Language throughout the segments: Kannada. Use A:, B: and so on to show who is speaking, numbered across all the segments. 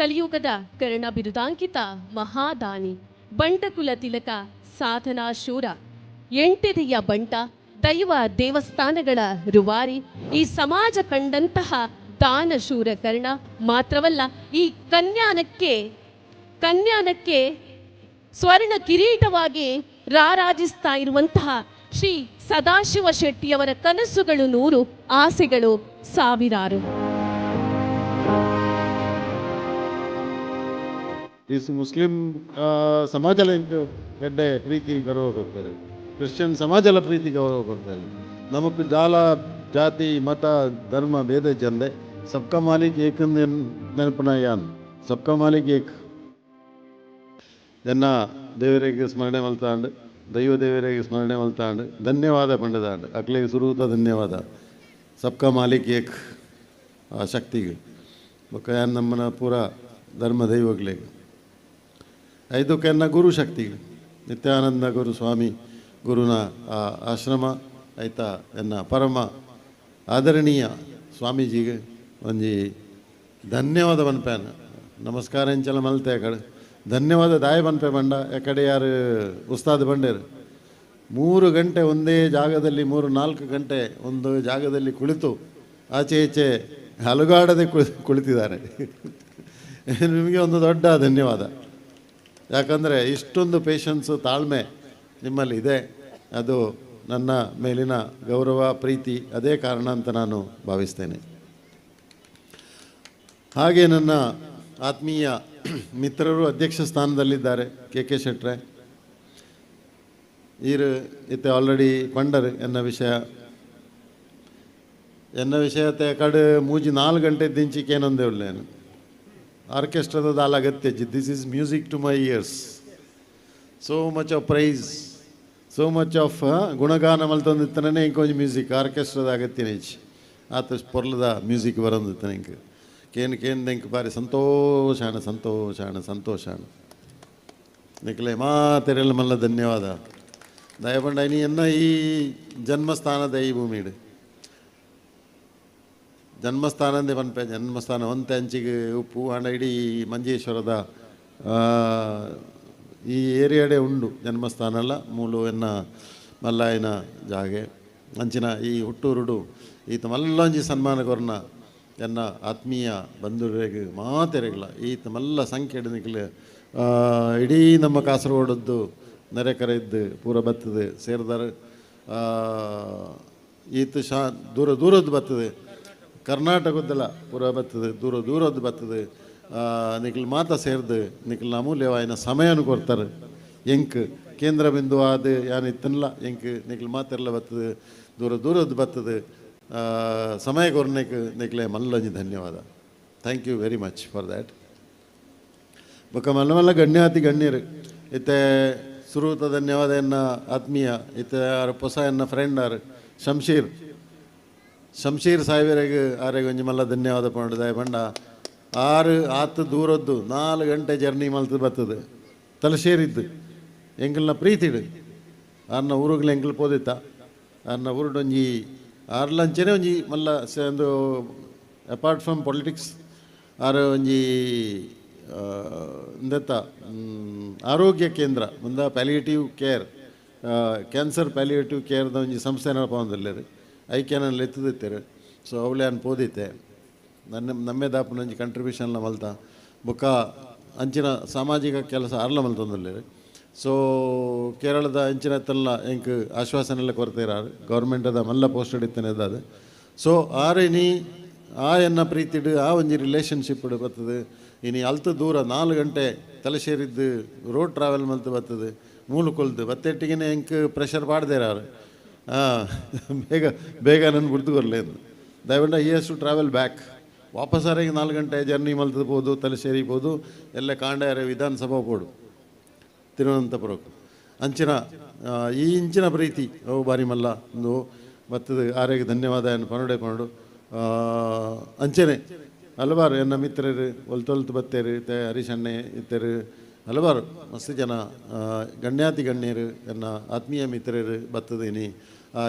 A: ಕಲಿಯುಗದ ಕರ್ಣ ಬಿರುದಾಂಕಿತ ಮಹಾದಾನಿ ಬಂಟಕುಲ ತಿಲಕ ಸಾಧನಾ ಶೂರ, ಎಂಟೆದೆಯ ಬಂಟ, ದೈವ ದೇವಸ್ಥಾನಗಳ ರುವಾರಿ, ಈ ಸಮಾಜ ಕಂಡಂತಹ ದಾನಶೂರ ಕರ್ಣ ಮಾತ್ರವಲ್ಲ, ಈ ಕನ್ಯಾನಕ್ಕೆ ಕನ್ಯಾನಕ್ಕೆ ಸ್ವರ್ಣ ಕಿರೀಟವಾಗಿ ರಾರಾಜಿಸ್ತಾ ಇರುವಂತಹ ಶ್ರೀ ಸದಾಶಿವ ಶೆಟ್ಟಿಯವರ ಕನಸುಗಳು ನೂರು, ಆಸೆಗಳು ಸಾವಿರಾರು.
B: ಈ ಮುಸ್ಲಿಂ ಆ, ಸಮಾಜಲ ಎಡ್ಡೆ ಪ್ರೀತಿ ಗೌರವ ಕೊಡ್ತಾರೆ ಕ್ರಿಶ್ಚಿಯನ್ ಸಮಾಜಲ ಪ್ರೀತಿ ಗೌರವ ಕೊಡ್ತಾರೆ ನಮಗೆ ಜಾಲ ಜಾತಿ ಮತ ಧರ್ಮ ಭೇದ ಚಂದೆ ಸಬ್ಕ ಮಾಲಿಕ್ ಏಕ್ ನೆನಪನ ಯಾನ್ ಸಬ್ಕ ಮಾಲಿಕ್ ಏಕ್ ಜನ ದೇವರಿಗೆ ಸ್ಮರಣೆ ಮಲ್ತಾಂಡ್ ದೈವ ದೇವರಿಗೆ ಸ್ಮರಣೆ ಮಲ್ತಾಂಡ್ ಧನ್ಯವಾದ ಪಂಡದಾಂಡ್ ಅಕ್ಲೇ ಸುರುತ ಧನ್ಯವಾದ ಸಬ್ಕ ಮಾಲಿಕ್ ಏಕ್ ಆ ಶಕ್ತಿಗೆ ಯಾನ್ ನಮ್ಮನ ಪೂರ ಧರ್ಮ ದೈವಗಳಿಗೆ ಐದು ಕೆನ್ನ ಗುರು ಶಕ್ತಿ ನಿತ್ಯಾನಂದ ಗುರು ಸ್ವಾಮಿ ಗುರುನ ಆಶ್ರಮ ಆಯ್ತ ಎನ್ನ ಪರಮ ಆದರಣೀಯ ಸ್ವಾಮೀಜಿಗೆ ಒಂಜಿ ಧನ್ಯವಾದ ಬನ್ಪೇನ ನಮಸ್ಕಾರ ಎಂಚಲ ಮಲ್ತೆ ಕಡೆ. ಧನ್ಯವಾದ ದಾಯ ಬನ್ಪೆ ಬಂಡ ಎಕಡೆ ಯಾರು ಉಸ್ತಾದ್ ಬಂಡೇರು? ಮೂರು ಗಂಟೆ ಒಂದೇ ಜಾಗದಲ್ಲಿ, ಮೂರು ನಾಲ್ಕು ಗಂಟೆ ಒಂದು ಜಾಗದಲ್ಲಿ ಕುಳಿತು ಆಚೆ ಈಚೆ ಹಲುಗಾಡದೆ ಕುಳಿ ಕುಳಿತಿದ್ದಾರೆ. ನಿಮಗೆ ಒಂದು ದೊಡ್ಡ ಧನ್ಯವಾದ. ಯಾಕಂದರೆ ಇಷ್ಟೊಂದು ಪೇಷನ್ಸು ತಾಳ್ಮೆ ನಿಮ್ಮಲ್ಲಿ ಇದೆ. ಅದು ನನ್ನ ಮೇಲಿನ ಗೌರವ, ಪ್ರೀತಿ, ಅದೇ ಕಾರಣ ಅಂತ ನಾನು ಭಾವಿಸ್ತೇನೆ. ಹಾಗೆ ನನ್ನ ಆತ್ಮೀಯ ಮಿತ್ರರು ಅಧ್ಯಕ್ಷ ಸ್ಥಾನದಲ್ಲಿದ್ದಾರೆ ಕೆ ಕೆ ಶೆಟ್ರೆ. ಈರು, ಇತ್ತೆ ಆಲ್ರೆಡಿ ಪಂಡರ್ ಎನ್ನ ವಿಷಯ. ಎನ್ನ ವಿಷಯತೆ ಕಡೆ ಮೂಜಿ ನಾಲ್ಕು ಗಂಟೆ ದಿಂಚಿಕೇನೊಂದೇ ಉಳ್ಳೇನು ಆರ್ಕೆಸ್ಟ್ರಾದ ದಾಲ್ ಅಗತ್ಯ this is music to my ears so much of praise so much of ಗುಣಗಾನ ಮಲ್ತಂದಿತ್ತನೇ ಇಂಕೊಂಚ ಮ್ಯೂಸಿಕ್ ಆರ್ಕೆಸ್ಟ್ರಾದ ಅಗತ್ಯ ನೆಚ್ಚಿ ಆತ ಪೊರ್ಲದ ಮ್ಯೂಸಿಕ್ ಬರೋದಿತ್ತ ಇಂಕ. ಕೇನ್ ಕೇನ್ ಇಂಕ ಬಾರಿ, ಸಂತೋಷಾಣ ಸಂತೋಷಾಣ ಸಂತೋಷಾಣ. ನಿಕ್ಲೆ ಮಾತೆರೆಲ್ಲ ಮಲ್ಲ ಧನ್ಯವಾದ. ದಯಪಂಡ, ನೀ ಎನ್ನ ಈ ಜನ್ಮಸ್ಥಾನದ ಈ ಭೂಮಿಡು? ಜನ್ಮಸ್ಥಾನಂದೇ ಪನ್ಪೆ ಜನ್ಮಸ್ಥಾನ ಒಂತೆ ಅಂಚಿಗೆ ಉಪ್ಪು ಹಣ ಇಡೀ ಮಂಜೇಶ್ವರದ ಈ ಏರಿಯಾಡೆ ಉಂಡು ಜನ್ಮಸ್ಥಾನ ಅಲ್ಲ ಮೂಲು ಎನ್ನ ಮಲ್ಲಾಯನ ಜಾಗೆ. ಅಂಚಿನ ಈ ಹುಟ್ಟೂರುಡು ಈತ ಮಲ್ಲೊಂಜಿ ಸನ್ಮಾನ ಕೊರ್ನ ಎನ್ನ ಆತ್ಮೀಯ ಬಂಧುರಿಗೆ ಮಾತೆರೆಗಳ ಈತ ಮಲ್ಲ ಸಂಖ್ಯೆ ಆ, ಇಡೀ ನಮ್ಮ ಕಾಸರಗೋಡದ್ದು ನೆರೆಕರೆ ಇದ್ದು ಪೂರ ಬತ್ತದೆ ಸೇರಿದಾರೆ ಈತ ಶಾ ದೂರ ದೂರದ್ದು ಬರ್ತದೆ ಕರ್ನಾಟಕದ್ದಲ್ಲ ಪೂರ ಬರ್ತದೆ, ದೂರ ದೂರದ್ದು ಬರ್ತದೆ. ನಿಖಲ್ ಮಾತ ಸೇರ್ದು, ನಿಖಲ್ ಅಮೂಲ್ಯವಾಯಿನ ಸಮಯನು ಕೊಡ್ತಾರೆ. ಎಂಕ್, ಕೇಂದ್ರ ಬಿಂದು ಆದ ಯಾನ್ ಇತ್ತನಲ್ಲ ಎಂಕ್, ನಿಖಲ್ ಮಾತೆಲ್ಲ ಬರ್ತದೆ, ದೂರ ದೂರದ್ದು ಬರ್ತದೆ. ಸಮಯ ಕೊರನೇಕ್ ನಿಖಲೆ ಮಲ್ಲಂಜಿ ಧನ್ಯವಾದ. Thank you very much for that ಬೊಕ್ಕ ಮಲ್ಲ ಮಲ್ಲ ಗಣ್ಯಾತಿ ಗಣ್ಯರು. ಇತ್ತೆ ಸುರೂತ ಧನ್ಯವಾದ ಎನ್ನ ಆತ್ಮೀಯ, ಇತ್ತೆ ಯಾರು ಪೊಸ ಎನ್ನ ಫ್ರೆಂಡ್ ಆರ್ ಶಂಶೀರ್ ಶಂಶೀರ್ ಸಾಹೇಬರಿಗೆ ಒಂಜಿ ಮಲ್ಲ ಧನ್ಯವಾದ ಪಂಡದಾಯ ಪಂಡ ಆರು ಆತು ದೂರದ್ದು ನಾಲ್ಕು ಗಂಟೆ ಜರ್ನಿ ಮಲ್ತು ಬರ್ತದೆ. ತಲಶೇರಿದ್ದು. ಪ್ರೀತಿ ಪ್ರೀತಿಡು ಅನ್ನ ಊರುಗಳು ಎಂಗಲ್ ಪೋದಿತ್ತ. ಆರ್ನ ಊರುಡೊಂಜಿ ಆರ್ಲಂಚನೆ ಒಂಜಿ ಮಲ್ಲ ಒಂದು ಅಪಾರ್ಟ್ ಫ್ರಮ್ ಪೊಲಿಟಿಕ್ಸ್ ಆರು ಒಂಜಿ ಇಂದೆತ್ತ ಆರೋಗ್ಯ ಕೇಂದ್ರ, ಮುಂದ ಪ್ಯಾಲಿಯೇಟಿವ್ ಕೇರ್ ಕ್ಯಾನ್ಸರ್ ಪ್ಯಾಲಿಯೇಟಿವ್ ಕೇರ್ದ ಒಂಜಿ ಸಂಸ್ಥೆ ನಡಪಂದಿಲ್ಲರು ಐಕ್ಯನಲ್ಲಿ ಎತ್ತದಿತ್ತೇರು ಸೊ ಅವಳೆ ಅನ್ ಪೋದಿತ್ತೆ. ನನ್ನ, ನಮ್ಮೇ ದಾಪನಂಜಿ ಕಂಟ್ರಿಬ್ಯೂಷನ್ ಮಲ್ತ. ಬೊಕ್ಕ ಅಂಚಿನ ಸಾಮಾಜಿಕ ಕೆಲಸ ಅರ್ಲ ಮಲ್ತೊಂದಿಲ್ಲೇರು ಸೊ ಕೇರಳದ ಅಂಚಿನ ತಲ್ಲ ಎಂಕ್ ಆಶ್ವಾಸನೆಲ್ಲ ಗೌರ್ಮೆಂಟ್ ಗೌರ್ಮೆಂಟದ ಮಲ್ಲ ಪೋಸ್ಟ್ ಇತ್ತನೆ ಅದಾದ ಸೊ ಆರೆ ನೀ, ಆ ಎನ್ನ ಪ್ರೀತಿಡು ಆ ಒಂಜಿ ರಿಲೇಷನ್ಶಿಪ್ ಬರ್ತದೆ. ಇನಿ ಅಲ್ತ ದೂರ ನಾಲ್ಕು ಗಂಟೆ ತಲೆಸೇರಿದ್ದು ರೋಡ್ ಟ್ರಾವೆಲ್ ಮಲ್ತು ಬರ್ತದೆ. ಮೂಲು ಕೊಲ್ದು. ಬತ್ತೆಟ್ಟಿಗೆ ಎಂಕ್ ಪ್ರೆಷರ್ ಪಾಡ್ದೇರಾರು ಹಾಂ ಬೇಗ ಬೇಗ ನನ್ನ ಬಿಡ್ದು ಬರಲೇನು ದಯವಿಟ್ಟು ಎಸ್ ಟು ಟ್ರಾವೆಲ್ ಬ್ಯಾಕ್ ವಾಪಸ್ ಅರೆಗೆ ನಾಲ್ಕು ಗಂಟೆ ಜರ್ನಿ ಮಲ್ತದ ತಲೆ ಸೇರಿಬೋದು, ಎಲ್ಲ ಕಾಂಡಾರೆ ವಿಧಾನಸಭಾ ಪೋಡು ತಿರುವನಂತಪುರಕ್ಕೆ ಅಂಚಿನ ಈ ಇಂಚಿನ ಪ್ರೀತಿ, ಓ ಬಾರಿ ಮಲ್ಲ, ಒಂದು ಮತ್ತು ಆರೋಗ್ಯ ಧನ್ಯವಾದ ಏನು ಪನಡೆ ಪನಡು ಅಂಚನೆ, ಹಲವಾರು ಎನ್ನ ಮಿತ್ರರು ಒಲ್ತೊಲ್ತು ಬತ್ತೇರು, ತೆ ಹರಿಶಣ್ಣೆ ಇತ್ತರು ಹಲವಾರು ಮಸ್ತ್ ಜನ ಗಣ್ಯಾತಿ ಗಣ್ಯರು ಎನ್ನ ಆತ್ಮೀಯ ಮಿತ್ರರು ಬತ್ತದೇನಿ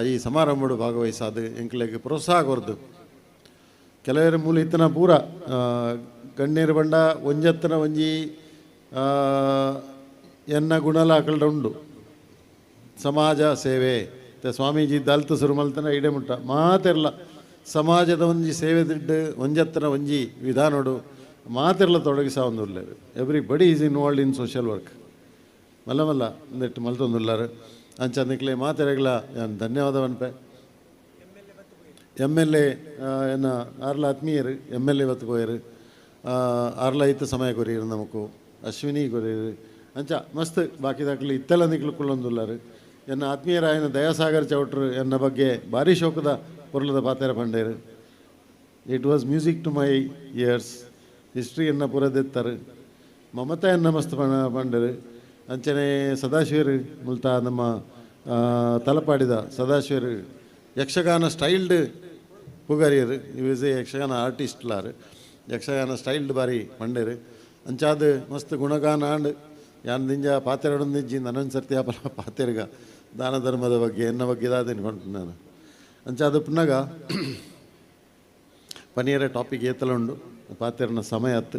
B: ಈ ಸಮಾರಂಭಡು ಭಾಗವಹಿಸಾದು ಎಂಕ್ಲೆಗೆ ಪ್ರೋತ್ಸಾಹ ಕೊರ್ದು. ಕೆಲವರ ಮೂಲ ಇತ್ತನ ಪೂರ ಗಣ್ಯರು ಬಂಡ ಒಂಜತ್ತನ ಒಂಜಿ ಎನ್ನ ಗುಣಲ ಉಂಡು. ಸಮಾಜ ಸೇವೆ. ಸ್ವಾಮೀಜಿ ದಲ್ತ ಸುರುಮಲ್ತನ ಇಡೆ ಮುಟ್ಟ. ಮಾತೆರ್ಲ, ಸಮಾಜದ ಒಂಜಿ ಸೇವೆ ದಿಡ್ಡು ಒಂಜತ್ತನ ಒಂಜಿ ವಿಧಾನಡು ಮಾತೆರ್ಲ ತೊಡಗಿಸ ಒಂದು everybody is involved in social work ಮಲ್ಲ ಮಲ್ಲ ಒಂದಿಟ್ಟು ಮಲ್ತೊಂದುಲ್ಲಾರು. ಅಂಚ ನಿಕ್ಲೆ ಮಾತೆರೆಗ್ಲ ನಾನು ಧನ್ಯವಾದವನ್ಪೆ. ಎಂ ಎಲ್ ಎ ಎನ್ನ ಆರ್ಲ ಆತ್ಮೀಯರು, ಎಂ ಎಲ್ ಎ ಇವತ್ತು ಹೋಯರು ಆರ್ಲ ಐತ ಸಮಯ ಕೊರಿಯರು ನಮಕು. ಅಶ್ವಿನಿ ಕೊರಿಯರು. ಅಂಚ ಮಸ್ತ್ ಬಾಕಿ ದಾಖಲೆ ಇತ್ತೆಲ್ಲ ನಿಕ್ಲು ಕುಳ್ಳೊಂದುಲ್ಲಾರು. ಎನ್ನ ಆತ್ಮೀಯರಾಯನ ದಯಾಸಾಗರ್ ಚೌಟ್ರು ಎನ್ನ ಬಗ್ಗೆ ಭಾರಿ ಶೋಕದ ಪೊರ್ಲದ ಪಾತೆರ ಪಂಡೇರು. It was music to my ears ಹಿಸ್ಟ್ರಿಯನ್ನು ಪುರದೆತ್ತರು. ಮಮತೆಯನ್ನು ಮಸ್ತ್ ಪಂಡರು ಅಂಚನೆ ಸದಾಶಿವರು ಮುಲ್ತ ನಮ್ಮ ತಲಪಾಡಿದ ಸದಾಶಿವರು, ಯಕ್ಷಗಾನ ಸ್ಟೈಲ್ಡ್ ಪುಗಾರಿಯರು. ಇಸ್ ಎ ಯಕ್ಷಗಾನ ಆರ್ಟಿಸ್ಟ್ಲಾರು ಯಕ್ಷಗಾನ ಸ್ಟೈಲ್ಡ್ ಬಾರಿ ಪಂಡರು ಅಂಚಾದ ಮಸ್ತ್ ಗುಣಗಾನ ಆಂಡ್ ಯಾನ್ ದಿಂಜ ಪಾತೆರಡೊಂದಿಜ್ಜಿ ನನೊಂದು ಸರ್ತಿ ಪಲ ಪಾತೆರ್ಗ ದಾನ ಧರ್ಮದ ಬಗ್ಗೆ, ಎನ್ನ ಬಗ್ಗೆ ಇದಾದೇನು ಕೊಂಡು ನಾನು. ಅಂಚಾದ ಪುನಗ ಪನಿಯರ ಟಾಪಿಕ್ ಏತಲ ಉಂಡು ಪಾತೆರನ ಸಮಯ ಹತ್ತು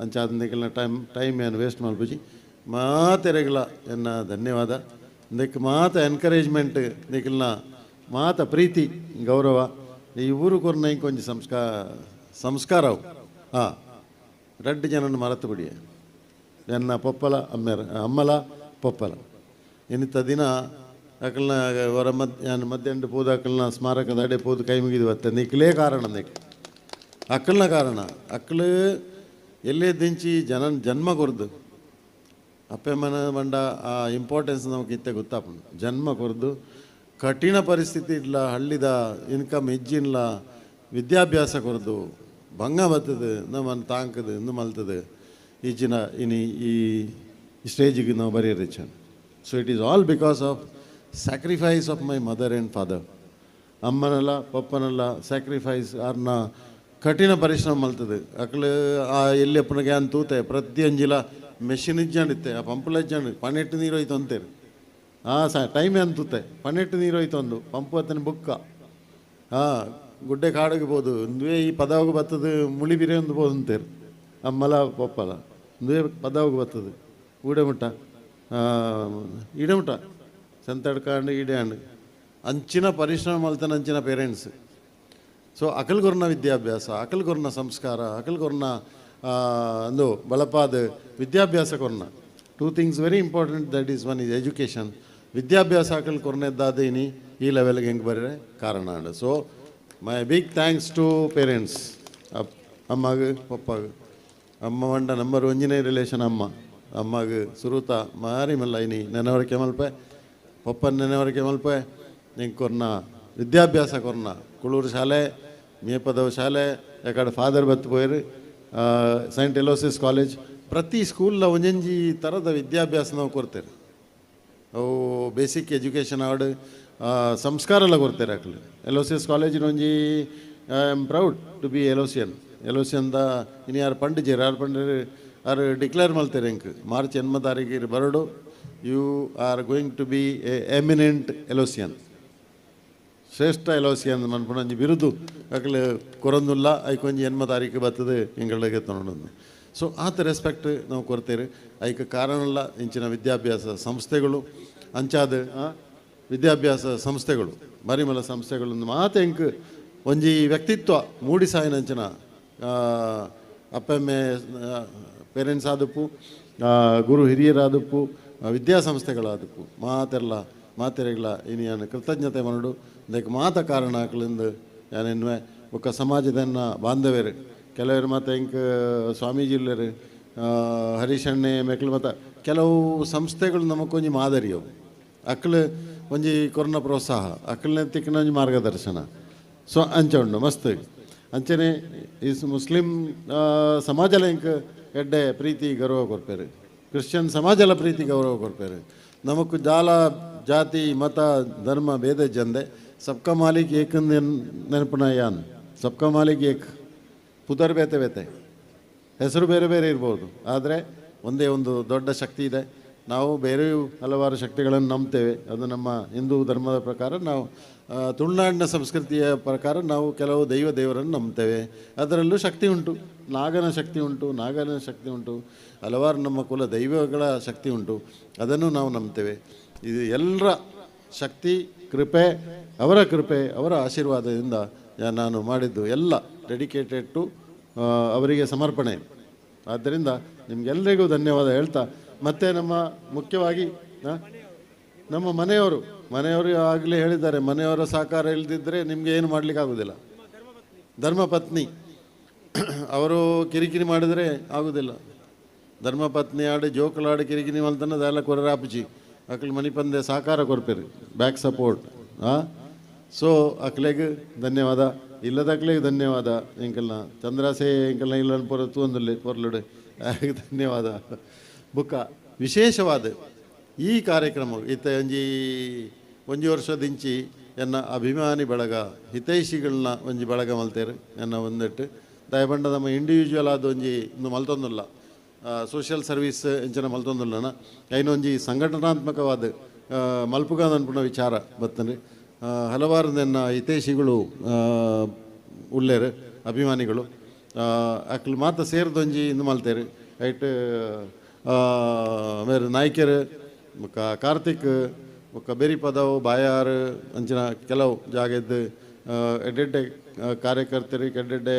B: ಅಂಚಾದನೆಗೆಲ್ಲ ಟೈಮ್ ಟೈಮ್ ಏನು ವೇಸ್ಟ್ ಮಲ್ಪುಜಿ ಮಾತೆರೆಗಳ ಎನ್ನ ಧನ್ಯವಾದ. ನಿಕ್ ಮಾತ ಎನ್ಕರೇಜ್ಮೆಂಟ್ ನಿಕ್ಕಿಲ್ನ ಮಾತ ಪ್ರೀತಿ, ಗೌರವ. ಈ ಊರು ಕೊರ್ನ ಕೊಂಚ ಸಂಸ್ಕಾರ ಸಂಸ್ಕಾರ ಅವು. ಹಾಂ. ರೆಡ್ ಜನ ಮರೆತು ಬಿಡಿ. ಎನ್ನ ಪೊಪ್ಪಲ, ಅಮ್ಮರ, ಅಮ್ಮಲ, ಪೊಪ್ಪಲ. ಇನ್ನಿತ್ತ ದಿನ ಅಕಲ್ನ, ಹೊರ ಮಧ್ಯ ಮಧ್ಯಾಹ್ನ ಪೋದು ಅಕಲ್ನ ಸ್ಮಾರಕದ ಅಡೆ ಪೋದು ಕೈ ಮುಗಿದು ಬತ್ತೆ ನಿಕ್ಲೇ ಕಾರಣ ನಿಕ್ ಅಕ್ಕಲ್ನ ಕಾರಣ. ಅಕ್ಕಳು ಎಲ್ಲೇ ದಿಂಚಿ ಜನ, ಜನ್ಮ ಕೊರ್ದು. ಮನ, ಮಂಡ, ಆ ಇಂಪಾರ್ಟೆನ್ಸ್ ನಮಗೆ ಇತ್ತೆ ಗೊತ್ತಾಪುಂಡು ಜನ್ಮ ಕೊರ್ದು. ಕಠಿಣ ಪರಿಸ್ಥಿತಿ ಇಲ್ಲ, ಹಳ್ಳಿದ ಇನ್ಕಮ್ ಹೆಜ್ಜಿನ್ಲ ವಿದ್ಯಾಭ್ಯಾಸ ಕೊರ್ದು. ಭಂಗ ಬರ್ತದೆ ನಮ್ಮನ್ನು ತಾಂಕದು ಇನ್ನು ಮಲ್ತದೆ. ಈಚಿನ, ಇನಿ, ಈ ಸ್ಟೇಜಿಗೆ ನಾವು ಬರೆಯರಿಚ so it is all because of sacrifice of my mother and father ಅಮ್ಮನಲ್ಲ, ಪಪ್ಪನಲ್ಲ ಸ್ಯಾಕ್ರಿಫೈಸ್ ಅವ್ರನ್ನ ಕಠಿಣ ಪರಿಶ್ರಮ ಮಲ್ತದೆ. ಅಕ್ಳು ಆ ಎಲ್ಲಿ ತೂತೆ ಪ್ರತಿಯೊಂಜಿಲ ಮೆಷಿನ್ ಇಜ್ಜಾಂಡಿತ್ತೆ ಆ ಪಂಪುಲ ಇಜ್ಜಾಂಡು ಪನ್ನೆಟ್ಟು ನೀರು ಹೋಯ್ತು ಅಂತೇರಿ ಹಾಂ, ಸ ಟೈಮ್ ಅಂತೂತೆ ಪನ್ನೆಟ್ಟು ನೀರು ಹೋಯ್ತು ಒಂದು ಪಂಪು ಅತನ ಬುಕ್ಕ. ಹಾಂ, ಗುಡ್ಡೆ ಕಾಡಿಗೆ ಬೋದು ಒಂದುವೇ ಈ ಪದವಾಗ ಬರ್ತದೆ, ಮುಳಿ ಬಿರೆ ಒಂದು ಬೋದು ಅಂತೇರಿ ಅಮ್ಮಲ ಪಪ್ಪಲ ಒಂದುವೇ ಪದವಾಗ ಬರ್ತದೆ. ಊಡೆ ಮುಟ್ಟ ಈಡೆ ಮುಟ್ಟ. ಸಂತಡ್ಕಾಂಡು, ಈಡೆ ಅಂಡು, ಅಂಚಿನ ಪರಿಶ್ರಮ ಮಲ್ತನ ಅಂಚಿನ ಪೇರೆಂಟ್ಸ್ ಸೊ ಅಕಲ್ಗೊರ್ನ ವಿದ್ಯಾಭ್ಯಾಸ ಅಕಲ್ಗೊರ್ನ ಸಂಸ್ಕಾರ ಅಕಲ್ಗೊರ್ನ ಒಂದು ಬಲಪಾದ ವಿದ್ಯಾಭ್ಯಾಸ ಕೊರ್ನ two things very important that is one is education ವಿದ್ಯಾಭ್ಯಾಸ ಅಕಲ್ ಕೊರ್ನೆದ್ದಾದೇನಿ ಈ ಲೆವೆಲ್ಗೆ ಹೆಂಗೆ ಬರೀ ಕಾರಣ so my big thanks to parents up, ಅಮ್ಮಗ, ಪಪ್ಪಗ. ಅಮ್ಮ ಮಂಡ ನಂಬರ್ ಒಂಜಿನೇ ರಿಲೇಷನ್ ಅಮ್ಮ. ಅಮ್ಮಗ, ಸುರುತ, ಮಾರಿ ಮಲ್ಲ ಇನಿ ನೆನವರಿಕೆ ಮಲ್ಪೆ ಪಪ್ಪನ ನೆನವರಿಕೆ ಮಲ್ಪೆ ನಿಂಗೆ ಕೊರ್ನ ವಿದ್ಯಾಭ್ಯಾಸ ಕೊರ್ನ ಕುಳೂರು ಶಾಲೆ. ಮೇಪದವ ಶಾಲೆ ಯಾಕಡೆ ಫಾದರ್ ಬತ್ತು ಪೋಯ್ರಿ ಸೈಂಟ್ ಎಲೋಸಿಸ್ ಕಾಲೇಜ್ ಪ್ರತಿ ಸ್ಕೂಲ್ನ ಒಂಜೊಂಜಿ ಥರದ ವಿದ್ಯಾಭ್ಯಾಸ ನಾವು ಕೊಡ್ತೇವೆ. ಅವು ಬೇಸಿಕ್ ಎಜುಕೇಷನ್ ಆಡ್ ಸಂಸ್ಕಾರ ಎಲ್ಲ ಕೊಡ್ತಾರೆ ಎಲೋಸಿಸ್ ಎಲೋಸಿಯಸ್ ಕಾಲೇಜಿನ ಒಂಜಿ I am proud to be Aloysian ಎಲೋಸಿಯನ್ದ ಇನ್ನು ಯಾರು ಪಂಡಿಜೇರಿ ಯಾರು ಪಂಡಿರು ಯಾರು ಡಿಕ್ಲೇರ್ ಮಾಡ್ತಾರೆ ಹೆಂಗೆ ಮಾರ್ಚ್ ಎನ್ಮ ತಾರೀಕಿಗೆ ಬರಡು you are going to be a eminent Aloysian ಶ್ರೇಷ್ಠ ಎಲೋಸಿಯನ್ ಮನ್ಪುಣಂಜಿ ಬಿರುದು ಅಕ್ಲು ಕೊರೊಂದುಲ್ಲ ಐಕೊಂಜಿ ಎನ್ಮ ತಾರೀಕು ಬರ್ತದೆ ಇಂಗಳಿಗೆ ತೊಗೊಂಡು ಸೊ ಆತ ರೆಸ್ಪೆಕ್ಟ್ ನಾವು ಕೊಡ್ತೇವೆ. ಐಕ ಕಾರಣಲ್ಲ ಇಂಚಿನ ವಿದ್ಯಾಭ್ಯಾಸ ಸಂಸ್ಥೆಗಳು, ಅಂಚಾದ ವಿದ್ಯಾಭ್ಯಾಸ ಸಂಸ್ಥೆಗಳು, ಮರಿಮಲ ಸಂಸ್ಥೆಗಳು ಮಾತು ಎಂಕ್ ಒಂಜಿ ವ್ಯಕ್ತಿತ್ವ ಮೂಡಿ ಸಾಯಿನಂಚಿನ ಅಪ್ಪಮ್ಮೆ ಪೇರೆಂಟ್ಸ್ ಆದಪ್ಪು ಗುರು ಹಿರಿಯರಾದಪ್ಪು ವಿದ್ಯಾಸಂಸ್ಥೆಗಳಾದಪ್ಪು ಮಾತೆಲ್ಲ ಮಾತೆರೆಗಳ ಇನಿ ಏನು ಕೃತಜ್ಞತೆ ಮರಡು ಅದಕ್ಕೆ ಮಾತ ಕಾರಣ ಆಕಲಿಂದ ಯಾನೆನ್ವೆ ಒಕ್ಕ ಸಮಾಜದನ್ನ ಬಾಂಧವ್ಯರು. ಕೆಲವರು ಮತ್ತು ಇಂಕ ಸ್ವಾಮೀಜಿಲ್ಲರು ಹರೀಶಣ್ಣೆ, ಮೆಕ್ಲು ಮತ್ತು ಕೆಲವು ಸಂಸ್ಥೆಗಳು ನಮಗೊಂಜಿ ಮಾದರಿ ಅವು. ಅಕ್ಲು ಒಂಜಿ ಕೊರೋನಾ ಪ್ರೋತ್ಸಾಹ. ಅಕ್ಲನೆ ತಿಕ್ಕಿನ ಒಂಜಿ ಮಾರ್ಗದರ್ಶನ. ಸೊ ಅಂಚ ಉಂಡು ಮಸ್ತ್. ಅಂಚನೆ ಈ ಮುಸ್ಲಿಂ ಸಮಾಜಲ ಇಂಕ ಎಡ್ಡೆ ಪ್ರೀತಿ ಗೌರವ ಕೊರ್ಪೇರು ಕ್ರಿಶ್ಚಿಯನ್ ಸಮಾಜಲ ಪ್ರೀತಿ ಗೌರವ ಕೊರ್ಪೇರು ನಮಕ್ ಜಾಲ ಜಾತಿ, ಮತ, ಧರ್ಮ, ಭೇದ ಜಂದೆ ಸಬ್ಕ ಮಾಲಿಕ್ ಏಕ್ ನೆನಪನ ಯಾನ್ ಸಬ್ಕ ಮಾಲಿಕ್ ಏಕ್ ಪುದರ್ ಬೇತೆ ಬೇತೆ. ಹೆಸರು ಬೇರೆ ಬೇರೆ ಇರ್ಬೋದು. ಆದರೆ ಒಂದೇ ಒಂದು ದೊಡ್ಡ ಶಕ್ತಿ ಇದೆ. ನಾವು ಬೇರೆಯೂ ಹಲವಾರು ಶಕ್ತಿಗಳನ್ನು ನಂಬ್ತೇವೆ. ಅದು ನಮ್ಮ ಹಿಂದೂ ಧರ್ಮದ ಪ್ರಕಾರ ನಾವು ತುಳುನಾಡಿನ ಸಂಸ್ಕೃತಿಯ ಪ್ರಕಾರ ನಾವು ಕೆಲವು ದೈವ ದೇವರನ್ನು ನಂಬ್ತೇವೆ. ಅದರಲ್ಲೂ ಶಕ್ತಿ ಉಂಟು. ನಾಗನ ಶಕ್ತಿ ಉಂಟು, ನಾಗನ ಶಕ್ತಿ ಉಂಟು. ಹಲವಾರು ನಮ್ಮ ಕುಲ ದೈವಗಳ ಶಕ್ತಿ ಉಂಟು. ಅದನ್ನು ನಾವು ನಂಬ್ತೇವೆ. ಇದು ಎಲ್ಲರ ಶಕ್ತಿ, ಕೃಪೆ, ಅವರ ಕೃಪೆ, ಅವರ ಆಶೀರ್ವಾದದಿಂದ ನಾನು ಮಾಡಿದ್ದು ಎಲ್ಲ ಡೆಡಿಕೇಟೆಡ್ ಟು ಅವರಿಗೆ ಸಮರ್ಪಣೆ. ಆದ್ದರಿಂದ ನಿಮಗೆಲ್ಲರಿಗೂ ಧನ್ಯವಾದ ಹೇಳ್ತಾ, ಮತ್ತೆ ನಮ್ಮ ಮುಖ್ಯವಾಗಿ ನಮ್ಮ ಮನೆಯವರು ಮನೆಯವರು ಆಗಲೇ ಹೇಳಿದ್ದಾರೆ, ಮನೆಯವರ ಸಹಕಾರ ಇಲ್ಲದಿದ್ದರೆ ನಿಮಗೆ ಏನು ಮಾಡಲಿಕ್ಕಾಗೋದಿಲ್ಲ ಧರ್ಮಪತ್ನಿ, ಅವರು ಕಿರಿಕಿರಿ ಮಾಡಿದರೆ ಆಗೋದಿಲ್ಲ. ಧರ್ಮಪತ್ನಿ ಆಡಿ ಜೋಕಲಾಡಿ ಕಿರಿಕಿರಿ ಮಲ್ತನ ಅದೆಲ್ಲ ಕೊರರಾಪುಚಿ ಅಕ್ಲ ಮನಿ ಪಂದೆ ಸಹಕಾರ ಕೊರ್ಪೇರಿ ಬ್ಯಾಕ್ ಸಪೋರ್ಟ್ ಹಾಂ ಸೊ ಅಕ್ಲೆಗೆ ಧನ್ಯವಾದ. ಇಲ್ಲದ ಅಕ್ಲೆಗೆ ಧನ್ಯವಾದ. ಎಂಕಲ್ನ ಚಂದ್ರಾಸೆ ಎಂಕಲ್ನ ಇಲ್ಲ ಪೊರ ತೂಂದಲ್ಲಿ ಪೊರ್ಲುಡೆ. ಧನ್ಯವಾದ. ಬುಕ್ಕ, ವಿಶೇಷವಾದ ಈ ಕಾರ್ಯಕ್ರಮ ಇತ್ತ ಒಂಜಿ ಒಂಜಿ ವರ್ಷದಿಂಚಿ ಎನ್ನ ಅಭಿಮಾನಿ ಬಳಗ ಹಿತೈಷಿಗಳನ್ನ ಒಂಜಿ ಬಳಗ ಮಲ್ತೇರು ಎನ್ನ ಒಂದಿಟ್ಟು. ದಯಬಂಡ ನಮ್ಮ ಇಂಡಿವಿಜುವಲ್ ಆದ ಒಂಜಿ ಇನ್ನು ಮಲ್ತೊಂದುಲ್ಲ. ಸೋಷಿಯಲ್ ಸರ್ವಿಸ್ ಎಂಚಿನ ಮಲ್ತೊಂದುಲ್ಲನ. ಐನೊಂಜಿ ಸಂಘಟನಾತ್ಮಕವಾದ ಮಲ್ಪುಗಾದನ್ಪುಣ ವಿಚಾರ ಬರ್ತಾನೆ ಆ, ಹಲವಾರು ನನ್ನ ಹಿತೈಷಿಗಳು ಉಳ್ಳೇರು ಅಭಿಮಾನಿಗಳು. ಅಕ್ಲು ಮಾತ ಸೇರಿದೊಂಜಿ ಇಂದು ಮಲ್ತೇರು. ಐಟ್ ಮೇರೆ ನಾಯ್ಕರು ಮುಕ್ಕ ಕಾರ್ತಿಕ್ ಮುಕ್ಕ ಬೇರಿ ಪದವು ಬಾಯಾರ್ ಅಂಚಿನ ಕೆಲವು ಜಾಗದ್ದು ಎಡ್ಡೆಡ್ಡೆ ಕಾರ್ಯಕರ್ತರಿಗೆ ಎಡ್ಡೆಡ್ಡೆ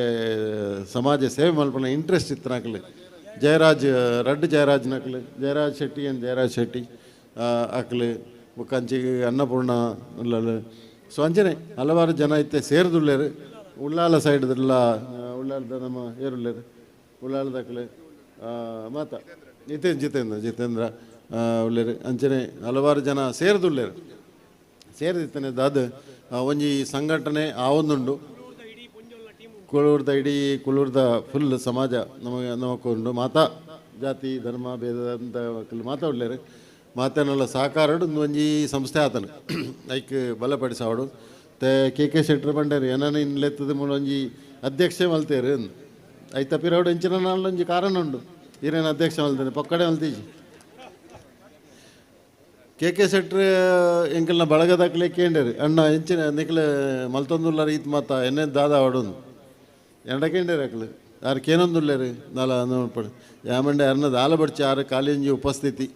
B: ಸಮಾಜ ಸೇವೆ ಮಲ್ಪನ ಇಂಟ್ರೆಸ್ಟ್ ಇತ್ತು ನಕಲಿ ಜಯರಾಜ್, ರಡ್ಡ್ ಜಯರಾಜ್ ನಕಲಿ ಜಯರಾಜ್ ಶೆಟ್ಟಿ ಏನು ಜಯರಾಜ್ ಶೆಟ್ಟಿ ಅಕ್ಲು ಕಂಚಿ ಅನ್ನಪೂರ್ಣ ಉಳ್ಳಲು ಸೊ ಅಂಚನೆ ಹಲವಾರು ಜನ ಇತ್ತೆ ಸೇರಿದುಳ್ಳೇರು. ಉಳ್ಳಾಲ ಸೈಡ್ದೆಲ್ಲ, ಉಳ್ಳಾಲದ ನಮ್ಮ ಏರುಳ್ಳೇರು. ಆ, ಮಾತ. ಜಿತೇಂದ್ರ ಜಿತೇಂದ್ರ ಜಿತೇಂದ್ರ ಉಳ್ಳೇರು. ಅಂಚನೆ ಹಲವಾರು ಜನ ಸೇರಿದುಳ್ಳೇರು. ಸೇರಿದಿತ್ತನೆ ದಾದ ಒಂಜಿ ಸಂಘಟನೆ ಆವೊಂದುಂಡು ಕುಳೂರ್ದ ಇಡೀ ಕುಳೂರ್ದ ಫುಲ್ ಸಮಾಜ ನಮಗೆ ನಮಕೊಂಡು ಮಾತಾ, ಜಾತಿ, ಧರ್ಮ, ಭೇದ ಅಂತ ಮಾತಾ ಮಾತನ್ನೆಲ್ಲ ಸಾಕಾರಡು ಒಂಜಿ ಸಂಸ್ಥೆ ಆತನು. ಐಕ್ ಬಲಪಡಿಸಾವಡು. ತೆ ಕೆ ಕೆ ಶೆಟ್ರ್ ಬಂಡೇರಿ ಏನಾನ ಇನ್ಲೆತ್ತದ ಒಂಜಿ ಅಧ್ಯಕ್ಷೆ ಮಲ್ತೇರು ಐ ತಪ್ಪಿರೋಡು ಎಂಚಿನ ನಾಳೊಂಜಿ ಕಾರಣ ಉಂಡು ಈರೇನು ಅಧ್ಯಕ್ಷ ಮಲ್ತೇನೆ, ಪೊಕ್ಕಡೆ ಮಲ್ತೀಜಿ. ಕೆ ಕೆ ಶೆಟ್ರ್ ಎಂಕಲ್ನ ಬಳಗದಾಕ್ಲೆ ಕೇಂಡೇರು ಅಣ್ಣ ಎಂಚಿನ ನಿಕ್ಲೆ ಮಲ್ತೊಂದುಲ್ಲ ರೀತಿ ಮಾತಾ ಎನ್ನೇ ದಾದ ಆಡೋದು ಎಂಡ ಕೇಂಡೇರು ಅಕ್ಲು ಯಾರು ಕೇನೊಂದುಲ್ಲೇರು ನಾಲ అన్నది ఆలబడిచి ಕಾಲಿಂಜಿ ಉಪಸ್ಥಿತಿ.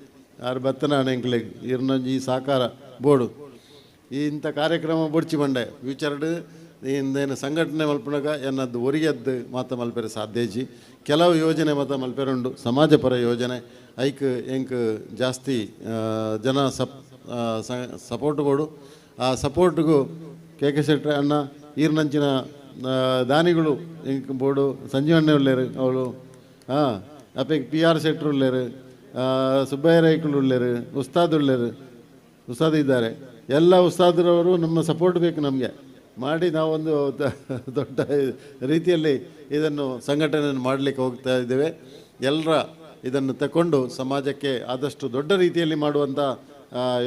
B: ಯಾರು ಬತ್ತನಾಣ ಎಂಕ್ಲೆಗ್ ಇರ್ನೊಂಜಿ ಸಾಕಾರ ಬೋಡು ಈ ಇಂಥ ಕಾರ್ಯಕ್ರಮ ಬೊಡ್ಚಿ ಮಂಡೆ ಫ್ಯೂಚರ್ಡ್ ಇಂದೇನು ಸಂಘಟನೆ ಮಲ್ಪನಾಗ ಎನ್ನದ್ದು, ಒರಿಯದ್ದು ಮಾತ ಮಲ್ಪೆರೆ ಸಾಧ್ಯಜಿ ಕೆಲವು ಯೋಜನೆ ಮಾತ ಮಲ್ಪೆರುಂಡು. ಸಮಾಜಪರ ಯೋಜನೆ. ಐಕ್, ಎಂಕ್ ಜಾಸ್ತಿ ಜನ ಸಪ್ ಸಪೋರ್ಟ್ ಕೊಡು ಆ ಸಪೋರ್ಟ್ಗೂ ಕೆ ಕೆ ಶೆಟ್ಟಿ ಅಣ್ಣ, ಈರ್ನಂಚಿನ ದಾನಿಗಳು ಬೋರ್ಡು ಬೋಡು ಸಂಜೀವಣ್ಣೆ ಉಳ್ಳೇರು ಅವಳು ಹಾಂ ಅಪ್ಪಗೆ ಪಿ ಆರ್ ಶೆಟ್ರು ಉಳ್ಳೇರು ಸುಬ್ಬಯ್ಯ ರೈಕುಲು ಉಳ್ಳೇರು ಉಸ್ತಾದ್ ಉಳ್ಳೇರು ಉಸ್ತಾದ್ ಇದ್ದಾರೆ ಎಲ್ಲ ಉಸ್ತಾದರವರು ನಮ್ಮ ಸಪೋರ್ಟ್ ಬೇಕು ನಮಗೆ. ಮಾಡಿ ನಾವೊಂದು ದೊಡ್ಡ ರೀತಿಯಲ್ಲಿ ಇದನ್ನು ಸಂಘಟನೆಯನ್ನು ಮಾಡಲಿಕ್ಕೆ ಹೋಗ್ತಾ ಇದ್ದೇವೆ. ಎಲ್ಲರ ಇದನ್ನು ತಗೊಂಡು ಸಮಾಜಕ್ಕೆ ಆದಷ್ಟು ದೊಡ್ಡ ರೀತಿಯಲ್ಲಿ ಮಾಡುವಂಥ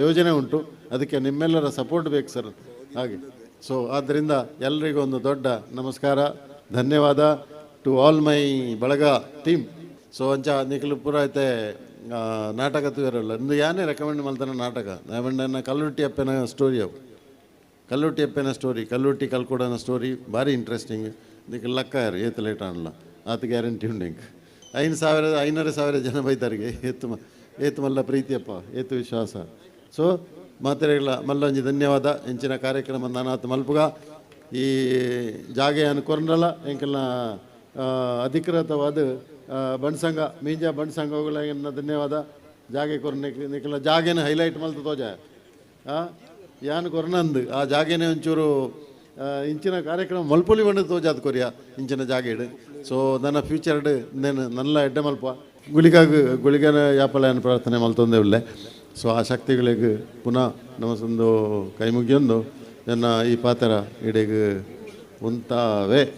B: ಯೋಜನೆ ಉಂಟು. ಅದಕ್ಕೆ ನಿಮ್ಮೆಲ್ಲರ ಸಪೋರ್ಟ್ ಬೇಕು ಸರ್. ಹಾಗೆ. ಸೊ ಆದ್ದರಿಂದ ಎಲ್ರಿಗೂ ಒಂದು ದೊಡ್ಡ ನಮಸ್ಕಾರ, ಧನ್ಯವಾದ ಟು ಆಲ್ ಮೈ ಬಳಗ ಟೀಮ್ ಸೊ ಅಂಚ ನಿಖಿಲ್ ಐತೆ ನಾಟಕ ತೂರಲ್ಲ ಇಂದು ಯಾನೇ ರೆಕಮೆಂಡ್ ಮಾಡ್ತಾನೆ ನಾಟಕ. ನಾವೆಂಡ ಕಲ್ಲುಟ್ಟಿ ಅಪ್ಪನ ಸ್ಟೋರಿ ಅವು. ಕಲ್ಲುಟ್ಟಿ ಅಪ್ಪನ ಸ್ಟೋರಿ ಕಲ್ಲುಟ್ಟಿ ಕಲ್ಕೊಡನ ಸ್ಟೋರಿ ಭಾರಿ ಇಂಟ್ರೆಸ್ಟಿಂಗ್ ಇದಕ್ಕೆ ಲಕ್ಕ ಯಾರು, ಏತ್ ಲೇಟ್ ಅನ್ನಲ್ಲ ಆತ ಗ್ಯಾರಂಟಿ ಉಂಡು ಹಿಂಗೆ ಐದು ಸಾವಿರ ಐನೂರು ಸಾವಿರ ಜನ ಬೈತಾರಿಗೆ ಏತು ಏತು ಮಲ್ಲ ಪ್ರೀತಿಯಪ್ಪ, ಏತು ವಿಶ್ವಾಸ. ಸೊ ಮಾತೆರೆಗಳ ಮಲ್ಲೊಂಜಿ ಧನ್ಯವಾದ. ಹೆಂಚಿನ ಕಾರ್ಯಕ್ರಮ ನಾನಾತ್ ಮಲ್ಪುಗ. ಈ ಜಾಗೆ ಅನ್ಕೊಂಡ್ರಲ್ಲ ಎಂಕೆಲ್ಲ ಆ, ಅಧಿಕೃತವಾದ ಬಣ್ಸಂಗ ಮೀಂಜ ಬಣ್ಸಂಗಗಳ ಧನ್ಯವಾದ. ಜಾಗೆ ಕೊರ್ ನಿಖಲ ಜಾಗೆನ ಹೈಲೈಟ್ ಮಲ್ತ ತೋಜ. ಯಾನ್ ಕೊರ್ನಂದು ಆ ಜಾಗೆನೆ ಒಂಚೂರು ಇಂಚಿನ ಕಾರ್ಯಕ್ರಮ ಮಲ್ಪುಲಿ ಬಂದು ತೋಜಾದ ಕೊರಿಯ ಇಂಚಿನ ಜಾಗೇಡು. ಸೊ ನನ್ನ ಫ್ಯೂಚರ್ಡ್ ನೇನು ನನ್ನ ಎಡ್ಡೆ ಮಲ್ಪ ಗುಳಿಗಾಗ ಗುಳಿಗನ ಯಾಪಲ ಪ್ರಾರ್ಥನೆ ಮಲ್ತೊಂದೇ ಉಳ್ಳೆ ಸೊ ಆ ಶಕ್ತಿಗಳಿಗೆ ಪುನಃ ನಮಸೊಂದು ಕೈ ಮುಗಿಯೊಂದು ನನ್ನ ಈ ಪಾತ್ರ ಇಡೆಗೆ ಉಂತಾವೆ